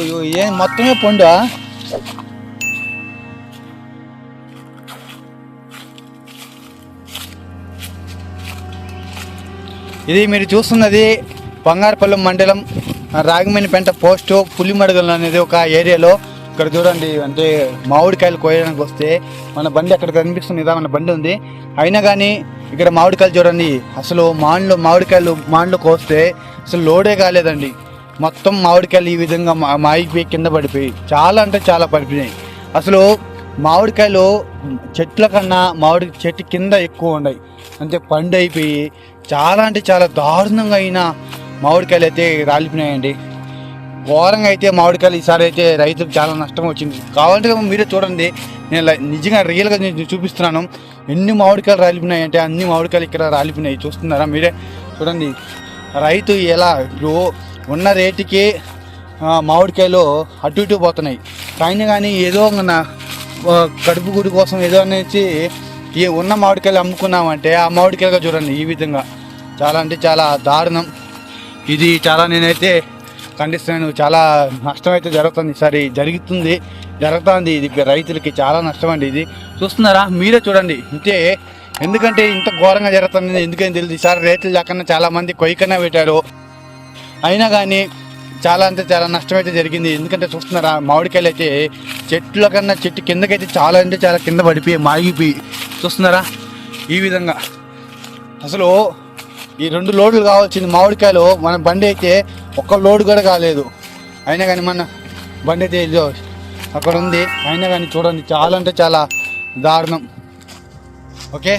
అయ్యో ఏం మొత్తమే పండు ఇది మీరు చూస్తున్నది బంగారపల్లి మండలం రాగమేనిపేంట పోస్టు పులిమడుగులు అనేది ఒక ఏరియాలో ఇక్కడ చూడండి అంటే మామిడికాయలు కోయడానికి వస్తే మన బండి అక్కడ కనిపిస్తుంది కదా మన బండి ఉంది. అయినా కానీ ఇక్కడ మామిడికాయలు చూడండి అసలు మాండ్లు మామిడికాయలు మాండ్లు కోస్తే అసలు లోడే కాలేదండి. మొత్తం మామిడికాయలు ఈ విధంగా మా- మాగిపోయి కింద పడిపోయి చాలా అంటే చాలా పడిపోయినాయి. అసలు మామిడికాయలు చెట్ల కన్నా మామిడి చెట్టు కింద ఎక్కువ ఉన్నాయి. అంటే పండు అయిపోయి చాలా అంటే చాలా దారుణంగా అయిన మామిడికాయలు అయితే రాలిపోయినాయండి. ఘోరంగా అయితే మామిడికాయలు ఈసారి అయితే రైతులకు చాలా నష్టం వచ్చింది. కావాలంటే మీరే చూడండి. నేను నిజంగా రియల్గా నేను చూపిస్తున్నాను. ఎన్ని మామిడికాయలు రాలిపోయినాయి అంటే అన్ని మామిడికాయలు ఇక్కడ రాలిపోయినాయి. చూస్తున్నారా మీరే? చూడండి. రైతు ఎలా ఇప్పుడు ఉన్న రేటుకి మామిడికాయలు అటు ఇటు పోతున్నాయి. కానీ కానీ ఏదో కడుపు గుడి కోసం ఏదో అనేసి ఈ ఉన్న మామిడికాయలు అమ్ముకున్నామంటే ఆ మామిడికాయలుగా చూడండి ఈ విధంగా. చాలా అంటే చాలా దారుణం. ఇది చాలా నేనైతే ఖండిస్తున్నాను. చాలా నష్టం అయితే జరుగుతుంది. సరే జరుగుతుంది. జరుగుతుంది. ఇది రైతులకి చాలా నష్టం అండి ఇది. చూస్తున్నారా? మీరే చూడండి. ఇంతే ఎందుకంటే ఇంత ఘోరంగా జరుగుతుంది. ఎందుకని తెలియదు. ఈసారి రేట్లు లేకుండా చాలా మంది కొయ్యకన్నా పెట్టారు. అయినా కానీ చాలా అంటే చాలా నష్టం అయితే జరిగింది. ఎందుకంటే చూస్తున్నారా మామిడికాయలు అయితే చెట్ల కన్నా చెట్టు కిందకైతే చాలా అంటే చాలా కింద పడిపోయి మాగిపోయి. చూస్తున్నారా? ఈ విధంగా. అసలు ఈ రెండు లోడ్లు కావాల్సింది మామిడికాయలు మన బండి అయితే ఒక్క లోడ్ కూడా కాలేదు. అయినా కానీ మన బండి అయితే ఇదో అక్కడ ఉంది. అయినా కానీ చూడండి చాలా అంటే చాలా దారుణం. ఓకే?